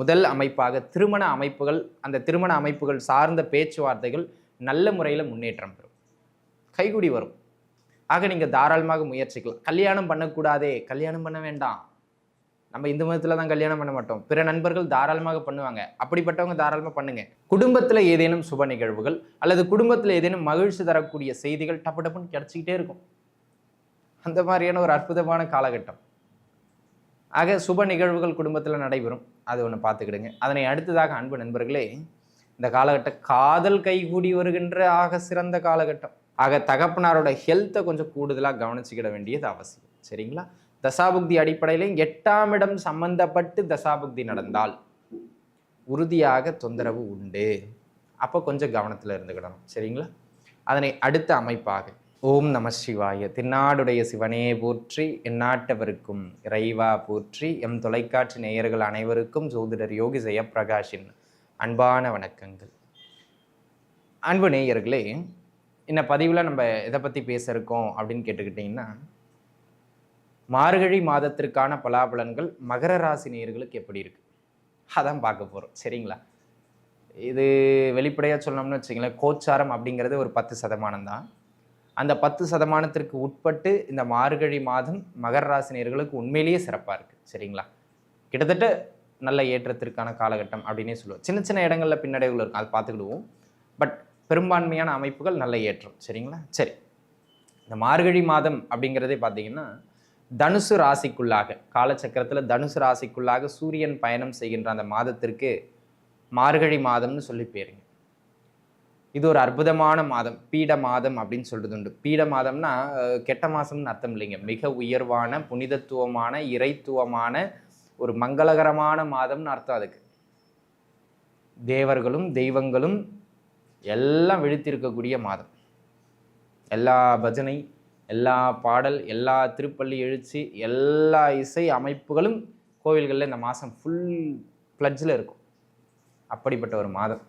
முதல் அமைப்பாக திருமண அமைப்புகள் அந்த திருமண அமைப்புகள் சார்ந்த பேச்சுவார்த்தைகள் நல்ல முறையில் முன்னேற்றம் பெறும். கைகுடி வரும். ஆக நீங்கள் தாராளமாக முயற்சிக்கலாம். கல்யாணம் பண்ணக்கூடாதே. கல்யாணம் பண்ண வேண்டாம். நம்ம இந்து மதத்தில் தான் கல்யாணம் பண்ண மாட்டோம். பிற நண்பர்கள் தாராளமாக பண்ணுவாங்க. அப்படிப்பட்டவங்க தாராளமாக பண்ணுங்க. குடும்பத்தில் ஏதேனும் சுப நிகழ்வுகள் அல்லது குடும்பத்தில் ஏதேனும் மகிழ்ச்சி தரக்கூடிய செய்திகள் டப்பு டப்புன்னு கிடச்சிக்கிட்டே இருக்கும். அந்த மாதிரியான ஒரு அற்புதமான காலகட்டம். ஆக சுப நிகழ்வுகள் குடும்பத்தில் நடைபெறும். அது ஒன்று பார்த்துக்கிடுங்க. அதனை அடுத்ததாக அன்பு நண்பர்களே இந்த காலகட்டம் காதல் கைகூடி வருகின்ற ஆக சிறந்த காலகட்டம். ஆக தகப்பனாரோட ஹெல்த்தை கொஞ்சம் கூடுதலாக கவனிச்சுக்கிட வேண்டியது அவசியம். சரிங்களா? தசாபுக்தி அடிப்படையிலையும் எட்டாம் இடம் சம்பந்தப்பட்டு தசாபுக்தி நடந்தால் உறுதியாக தொந்தரவு உண்டு. அப்போ கொஞ்சம் கவனத்தில் இருந்துக்கிடணும். சரிங்களா? அதனை அடுத்த அமைப்பாக ஓம் நம சிவாய. திருநாடுடைய சிவனே போற்றி எந்நாட்டவருக்கும் இறைவா போற்றி எம் தொலைக்காட்சி நேயர்கள் அனைவருக்கும் ஜோதிடர் யோகி ஜெயப்பிரகாஷின் அன்பான வணக்கங்கள். அன்பு நேயர்களே இந்த பதிவில் நம்ம எதை பற்றி பேச இருக்கோம் அப்படின்னு கேட்டுக்கிட்டிங்கன்னா மார்கழி மாதத்திற்கான பலாபலன்கள் மகர ராசி நேயர்களுக்கு எப்படி இருக்கு? அதான் பார்க்க போகிறோம் சரிங்களா? இது வெளிப்படையாக சொன்னோம்னு வச்சுங்களேன் கோச்சாரம் அப்படிங்கிறது ஒரு பத்து சதமானம் தான். அந்த பத்து சதமானத்திற்கு உட்பட்டு இந்த மார்கழி மாதம் மகர ராசினியர்களுக்கு உண்மையிலேயே சிறப்பாக இருக்குது சரிங்களா? கிட்டத்தட்ட நல்ல ஏற்றத்திற்கான காலகட்டம் அப்படின்னே சொல்லுவோம். சின்ன சின்ன இடங்களில் பின்னடைவுகள் இருக்கும். அதை பார்த்துக்கிடுவோம். பட் பெரும்பான்மையான அமைப்புகள் நல்ல ஏற்றம். சரிங்களா? சரி. இந்த மார்கழி மாதம் அப்படிங்கிறதே பார்த்தீங்கன்னா தனுசு ராசிக்குள்ளாக காலச்சக்கரத்தில் தனுசு ராசிக்குள்ளாக சூரியன் பயணம் செய்கின்ற அந்த மாதத்திற்கு மார்கழி மாதம்னு சொல்லி போயிருங்க இது ஒரு அற்புதமான மாதம் பீட மாதம் அப்படின்னு சொல்றது உண்டு. பீட மாதம்னா கெட்ட மாதம்னு அர்த்தம் இல்லைங்க. மிக உயர்வான புனிதத்துவமான இறைத்துவமான ஒரு மங்களகரமான மாதம்னு அர்த்தம் அதுக்கு. தேவர்களும் தெய்வங்களும் எல்லாம் விழித்திருக்கக்கூடிய மாதம். எல்லா பஜனை எல்லா பாடல் எல்லா திருப்பள்ளி எழுச்சி எல்லா இசை அமைப்புகளும் கோவில்களில் இந்த மாதம் ஃபுல் ஃப்ளட்ஜில் இருக்கும். அப்படிப்பட்ட ஒரு மாதம்.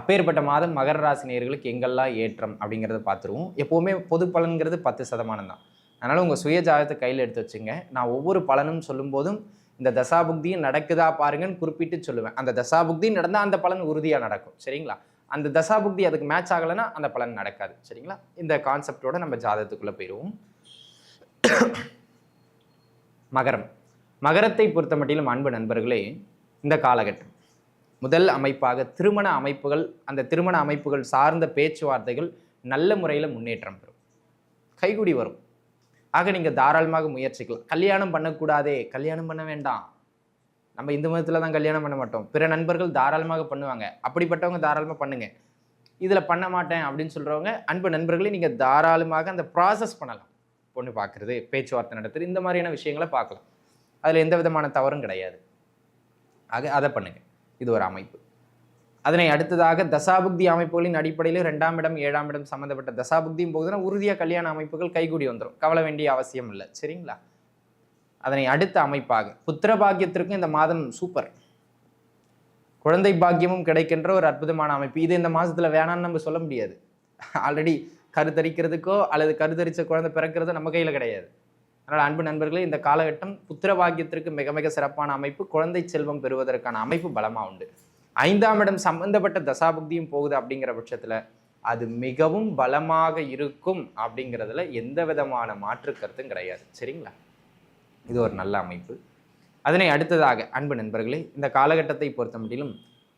அப்பேற்பட்ட மாதம் மகர ராசி நேர்களுக்கு எங்கெல்லாம் ஏற்றம் அப்படிங்கிறத பார்த்துருவோம். எப்போவுமே பொது பலன்கிறது பத்து சதமானம் தான். அதனால் உங்கள் சுய ஜாதகத்தை கையில் எடுத்து வச்சுங்க. நான் ஒவ்வொரு பலனும் சொல்லும்போதும் இந்த தசாபுக்தியும் நடக்குதா பாருங்கன்னு குறிப்பிட்டு சொல்லுவேன். அந்த தசாபுக்தி நடந்தால் அந்த பலன் உறுதியாக நடக்கும். சரிங்களா? அந்த தசாபுக்தி அதுக்கு மேட்ச் ஆகலைன்னா அந்த பலன் நடக்காது. சரிங்களா? இந்த கான்செப்டோட நம்ம ஜாதகத்துக்குள்ளே போயிடுவோம் மகரம். மகரத்தை பொறுத்த மட்டிலும் அன்பு நண்பர்களே இந்த காலகட்டம். முதல் அமைப்பாக திருமண அமைப்புகள் அந்த திருமண அமைப்புகள் சார்ந்த பேச்சுவார்த்தைகள் நல்ல முறையில் முன்னேற்றம் பெறும். கைகுடி வரும். ஆக நீங்கள் தாராளமாக முயற்சிக்கலாம். கல்யாணம் பண்ணக்கூடாதே. கல்யாணம் பண்ண வேண்டாம். நம்ம இந்து மதத்தில் தான் கல்யாணம் பண்ண மாட்டோம். பிற நண்பர்கள் தாராளமாக பண்ணுவாங்க. அப்படிப்பட்டவங்க தாராளமாக பண்ணுங்க. இதில் பண்ண மாட்டேன் அப்படின்னு சொல்கிறவங்க அன்பு நண்பர்களே நீங்கள் தாராளமாக அந்த ப்ராசஸ் பண்ணலாம். பொண்ணு பார்க்குறது பேச்சுவார்த்தை நடத்துறது இந்த மாதிரியான விஷயங்களை பார்க்கலாம் அதில் எந்த விதமான தவறும் கிடையாது. ஆக அதை பண்ணுங்கள் இது ஒரு அமைப்பு. அதனை அடுத்ததாக தசாபுக்தி அமைப்புகளின் அடிப்படையில் ரெண்டாம் இடம் ஏழாம் இடம் சம்மந்தப்பட்ட தசாபுக்தியும் போகுதுன்னா உறுதியாக கல்யாண அமைப்புகள் கைகூடி வந்துடும் கவலை வேண்டிய அவசியம் இல்லை. சரிங்களா? அதனை அடுத்த அமைப்பாக புத்திர பாக்கியத்திற்கும் இந்த மாதம் சூப்பர் குழந்தை பாக்கியமும் கிடைக்கின்ற ஒரு அற்புதமான அமைப்பு. இது இந்த மாதத்தில் வேணாம்னு நம்ம சொல்ல முடியாது. ஆல்ரெடி கருத்தரிக்கிறதுக்கோ அல்லது கருத்தரித்த குழந்தை பிறக்கிறதோ நம்ம கையில் கிடையாது. அதனால் அன்பு நண்பர்களே இந்த காலகட்டம் புத்திர பாக்கியத்திற்கு மிக மிக சிறப்பான அமைப்பு. குழந்தை செல்வம் பெறுவதற்கான அமைப்பு பலமாக உண்டு. ஐந்தாம் இடம் சம்பந்தப்பட்ட தசாபுக்தியும் போகுது அப்படிங்கிற பட்சத்தில் அது மிகவும் பலமாக இருக்கும் அப்படிங்கிறதுல எந்த விதமான மாற்று கருத்தும் கிடையாது. சரிங்களா? இது ஒரு நல்ல அமைப்பு. அதனை அடுத்ததாக அன்பு நண்பர்களே இந்த காலகட்டத்தை பொறுத்த மட்டிலும்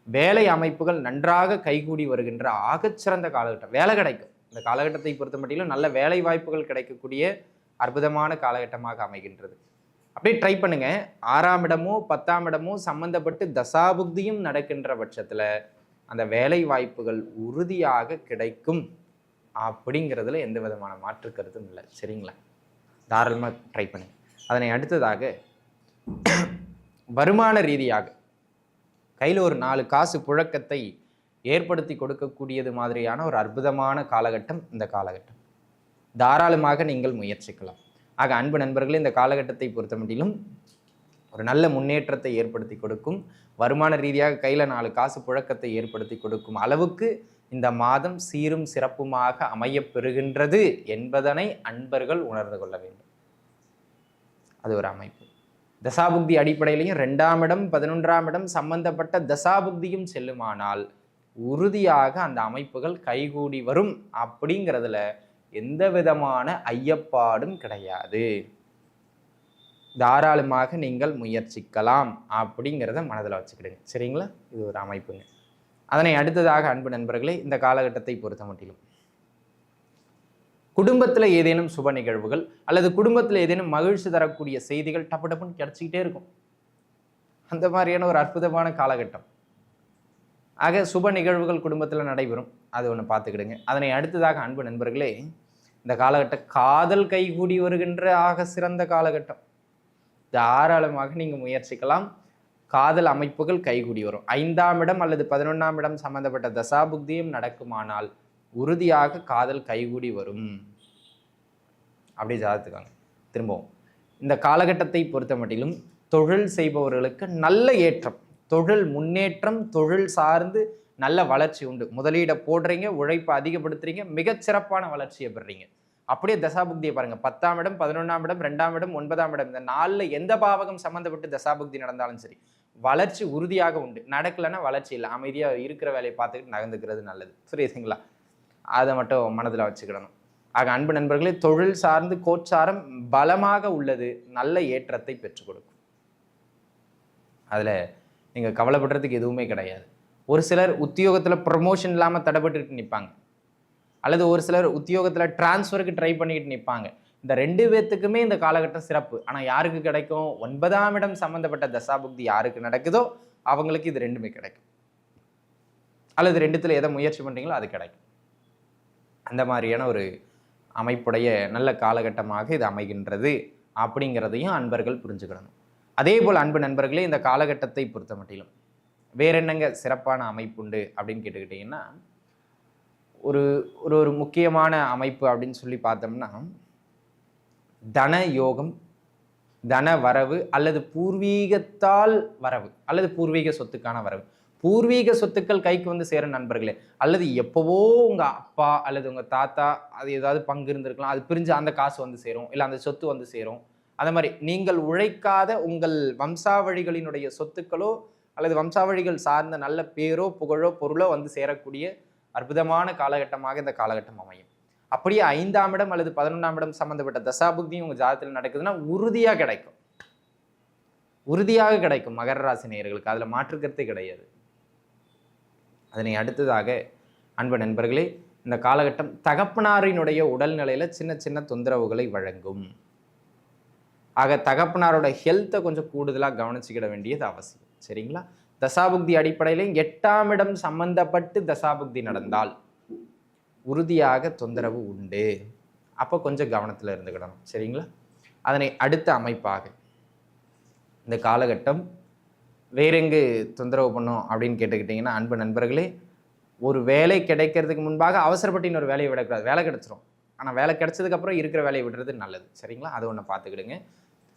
வேலை அமைப்புகள் நன்றாக கைகூடி வருகின்ற ஆகச்சிறந்த காலகட்டம். வேலை கிடைக்கும். இந்த காலகட்டத்தை பொறுத்த மட்டிலும் நல்ல வேலை வாய்ப்புகள் கிடைக்கக்கூடிய அற்புதமான காலகட்டமாக அமைகின்றது. அப்படியே ட்ரை பண்ணுங்க. ஆறாம் இடமோ பத்தாம் இடமோ சம்பந்தப்பட்டு தசாபுக்தியும் நடக்கின்ற பட்சத்தில் அந்த வேலை வாய்ப்புகள் உறுதியாக கிடைக்கும் அப்படிங்கிறதுல எந்த விதமான மாற்று கருத்தும் இல்லை. சரிங்களா? தாராளமாக ட்ரை பண்ணுங்க. அதனை அடுத்ததாக வருமான ரீதியாக கையில் ஒரு நாலு காசு புழக்கத்தை ஏற்படுத்தி கொடுக்கக்கூடியது மாதிரியான ஒரு அற்புதமான காலகட்டம் இந்த காலகட்டம். தாராளமாக நீங்கள் முயற்சிக்கலாம். ஆக அன்பு நண்பர்களே இந்த காலகட்டத்தை பொறுத்த மட்டிலும் ஒரு நல்ல முன்னேற்றத்தை ஏற்படுத்தி கொடுக்கும். வருமான ரீதியாக கையில் நாலு காசு புழக்கத்தை ஏற்படுத்தி கொடுக்கும் அளவுக்கு இந்த மாதம் சீரும் சிறப்புமாக அமையப்பெறுகின்றது என்பதனை அன்பர்கள் உணர்ந்து கொள்ள வேண்டும். அது ஒரு அமைப்பு. தசாபுக்தி அடிப்படையிலையும் ரெண்டாம் இடம் பதினொன்றாம் இடம் சம்பந்தப்பட்ட தசாபுக்தியும் செல்லுமானால் உறுதியாக அந்த அமைப்புகள் கைகூடி வரும். அப்படிங்கிறதுல எந்த விதமான ஐயப்பாடும் கிடையாது. தாராளமாக நீங்கள் முயற்சிக்கலாம் அப்படிங்கிறத மனதில் வச்சுக்கிடுங்க. சரிங்களா? இது ஒரு அமைப்புங்க. அதனை அடுத்ததாக அன்பு நண்பர்களே இந்த காலகட்டத்தை பொறுத்த மட்டிலும். குடும்பத்தில் ஏதேனும் சுப நிகழ்வுகள் அல்லது குடும்பத்தில் ஏதேனும் மகிழ்ச்சி தரக்கூடிய செய்திகள் டப்பு டப்புன்னு கிடச்சிக்கிட்டே இருக்கும். அந்த மாதிரியான ஒரு அற்புதமான காலகட்டம். ஆக சுப நிகழ்வுகள் குடும்பத்தில் நடைபெறும். அது ஒன்று பார்த்துக்கிடுங்க. அதனை அடுத்ததாக அன்பு நண்பர்களே இந்த காலகட்டம் காதல் கைகூடி வருகின்ற ஆக சிறந்த காலகட்டம். தாராளமாக நீங்கள் முயற்சிக்கலாம். காதல் அமைப்புகள் கைகூடி வரும். ஐந்தாம் இடம் அல்லது பதினொன்றாம் இடம் சம்பந்தப்பட்ட தசாபுக்தியும் நடக்குமானால் உறுதியாக காதல் கைகூடி வரும். அப்படி ஜாதத்துக்காங்க திரும்பவும். இந்த காலகட்டத்தை பொறுத்த மட்டிலும் தொழில் செய்பவர்களுக்கு நல்ல ஏற்றம். தொழில் முன்னேற்றம் தொழில் சார்ந்து நல்ல வளர்ச்சி உண்டு. முதலீடை போடுறீங்க உழைப்பை அதிகப்படுத்துறீங்க மிகச்சிறப்பான வளர்ச்சியை பெறுறீங்க. அப்படியே தசாபுக்தியை பாருங்க. பத்தாம் இடம் பதினொன்றாம் இடம் ரெண்டாம் இடம் ஒன்பதாம் இடம். இந்த நாளில் எந்த பாவகம் சம்மந்தப்பட்டு தசாபுக்தி நடந்தாலும் சரி வளர்ச்சி உறுதியாக உண்டு. நடக்கலைன்னா வளர்ச்சி இல்லை. அமைதியாக இருக்கிற வேலையை பார்த்துக்கிட்டு நகர்ந்துக்கிறது நல்லது. புரியுதுங்களா? அதை மட்டும் மனதில் வச்சுக்கிடணும். ஆக அன்பு நண்பர்களே தொழில் சார்ந்து கோச்சாரம் பலமாக உள்ளது. நல்ல ஏற்றத்தை பெற்றுக் கொடுக்கும். அதில் நீங்கள் கவலைப்படுறதுக்கு எதுவுமே கிடையாது. ஒரு சிலர் உத்தியோகத்தில் ப்ரமோஷன் இல்லாமல் தடைபட்டுக்கிட்டு நிற்பாங்க அல்லது ஒரு சிலர் உத்தியோகத்தில் டிரான்ஸ்ஃபருக்கு ட்ரை பண்ணிக்கிட்டு நிற்பாங்க இந்த ரெண்டு பேர்த்துக்குமே இந்த காலகட்டம் சிறப்பு. ஆனால் யாருக்கு கிடைக்கும்? ஒன்பதாம் இடம் சம்மந்தப்பட்ட தசாபுக்தி யாருக்கு நடக்குதோ அவங்களுக்கு இது ரெண்டுமே கிடைக்கும். அல்லது ரெண்டுத்தில் எதை முயற்சி பண்ணுறீங்களோ அது கிடைக்கும். அந்த மாதிரியான ஒரு அமைப்புடைய நல்ல காலகட்டமாக இது அமைகின்றது அப்படிங்கிறதையும் அன்பர்கள் புரிஞ்சுக்கிடணும் அதே போல் அன்பு நண்பர்களே இந்த காலகட்டத்தை பொறுத்த மட்டிலும் வேற என்னங்க சிறப்பான அமைப்பு உண்டு அப்படின்னு கேட்டுக்கிட்டிங்கன்னா ஒரு ஒரு ஒரு முக்கியமான அமைப்பு அப்படின்னு சொல்லி பார்த்தோம்னா தன யோகம் தன வரவு அல்லது பூர்வீகத்தால் வரவு அல்லது பூர்வீக சொத்துக்கான வரவு. பூர்வீக சொத்துக்கள் கைக்கு வந்து சேர நண்பர்களே அல்லது எப்போவோ உங்கள் அப்பா அல்லது உங்கள் தாத்தா அது ஏதாவது பங்கு இருந்திருக்கலாம் அது பிரிஞ்சு அந்த காசு வந்து சேரும் இல்லை அந்த சொத்து வந்து சேரும். அந்த மாதிரி நீங்கள் உழைக்காத உங்கள் வம்சாவழிகளினுடைய சொத்துக்களோ அல்லது வம்சாவழிகள் சார்ந்த நல்ல பேரோ புகழோ பொருளோ வந்து சேரக்கூடிய அற்புதமான காலகட்டமாக இந்த காலகட்டம் அமையும். அப்படியே ஐந்தாம் இடம் அல்லது பதினொன்றாம் இடம் சம்மந்தப்பட்ட தசாபுக்தி உங்கள் ஜாதத்தில் நடக்குதுன்னா உறுதியாக கிடைக்கும். உறுதியாக கிடைக்கும் மகர ராசி நேயர்களுக்கு. அதில் மாற்றுக்கருத்தே கிடையாது. அதனை அடுத்ததாக அன்பு நண்பர்களே இந்த காலகட்டம் தகப்பனாரினுடைய உடல்நிலையில் சின்ன சின்ன தொந்தரவுகளை வழங்கும். ஆக தகப்பனாரோட ஹெல்த்தை கொஞ்சம் கூடுதலாக கவனிச்சுக்கிட வேண்டியது அவசியம். சரிங்களா? தசாபுக்தி அடிப்படையிலையும் எட்டாம் இடம் சம்பந்தப்பட்டு தசாபுக்தி நடந்தால் உறுதியாக தொந்தரவு உண்டு. அப்போ கொஞ்சம் கவனத்தில் இருந்துக்கிடணும். சரிங்களா? அதனை அடுத்த அமைப்பாக. இந்த காலகட்டம் வேறெங்கு தொந்தரவு பண்ணும் அப்படின்னு கேட்டுக்கிட்டிங்கன்னா அன்பு நண்பர்களே ஒரு வேலை கிடைக்கிறதுக்கு முன்பாக அவசரப்பட்டு இன்னொரு வேலையை விடக்கூடாது. வேலை கிடச்சிரும். ஆனால் வேலை கிடைச்சதுக்கப்புறம் இருக்கிற வேலையை விடுறது நல்லது. சரிங்களா? அது ஒன்று பார்த்துக்கிடுங்க.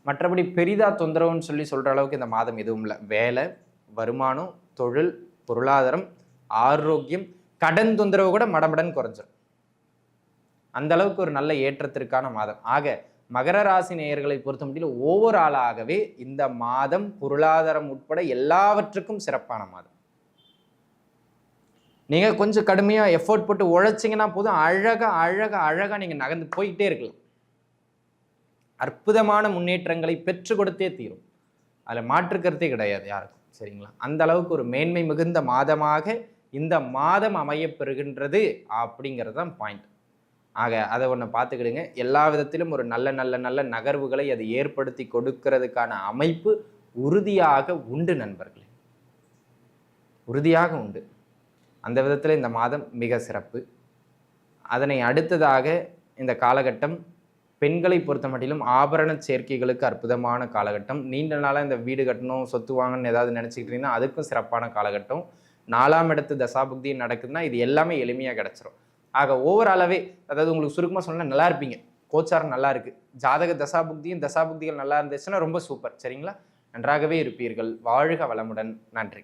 மற்றபடி பெரிதாக தொந்தரவுன்னு சொல்லி சொல்கிற அளவுக்கு இந்த மாதம் எதுவும் இல்லை. வேலை வருமானம் தொழில் பொருளாதாரம் ஆரோக்கியம் கடன் தொந்தரவு கூட மடமடன் குறைஞ்சிரும். அந்த அளவுக்கு ஒரு நல்ல ஏற்றத்திற்கான மாதம். ஆக மகர ராசி நேயர்களை பொறுத்த முடியல ஒவ்வொரு ஆளாகவே இந்த மாதம் பொருளாதாரம் உட்பட எல்லாவற்றுக்கும் சிறப்பான மாதம். நீங்கள் கொஞ்சம் கடுமையாக எஃபோர்ட் போட்டு உழைச்சிங்கன்னா போதும். அழகாக அழகாக அழகாக நீங்கள் நகர்ந்து போயிட்டே இருக்கலாம். அற்புதமான முன்னேற்றங்களை பெற்று கொடுத்தே தீரும். அதில் மாற்றுக்கருத்தே கிடையாது யாருக்கும் சரிங்களா? அந்த அளவுக்கு ஒரு மேன்மை மிகுந்த மாதமாக இந்த மாதம் அமையப்பெறுகின்றது அப்படிங்கிறது தான் பாயிண்ட் ஆக அதை ஒன்று பார்த்துக்கிடுங்க. எல்லா விதத்திலும் ஒரு நல்ல நல்ல நல்ல நகர்வுகளை அது ஏற்படுத்தி கொடுக்கறதுக்கான அமைப்பு உறுதியாக உண்டு நண்பர்களே. உறுதியாக உண்டு. அந்த விதத்தில் இந்த மாதம் மிக சிறப்பு. அதனை அடுத்ததாக இந்த காலகட்டம் பெண்களை பொறுத்த மட்டிலும் ஆபரண சேர்க்கைகளுக்கு அற்புதமான காலகட்டம். நீண்ட நாளாக இந்த வீடு கட்டணும் சொத்து வாங்கணும்னு ஏதாவது நினச்சிக்கிட்டீங்கன்னா அதுக்கும் சிறப்பான காலகட்டம். நாலாம் இடத்து தசாபுக்தி நடக்குதுன்னா இது எல்லாமே எளிமையாக கிடச்சிரும். ஆக ஓவராலாகவே அதாவது உங்களுக்கு சுருக்கமாக சொன்னால் நல்லா இருப்பீங்க. கோச்சாரம் நல்லா இருக்குது ஜாதக தசாபுக்தியும் தசாபுக்திகள் நல்லா இருந்துச்சுன்னா ரொம்ப சூப்பர். சரிங்களா? நன்றாகவே இருப்பீர்கள். வாழ்க வளமுடன். நன்றி.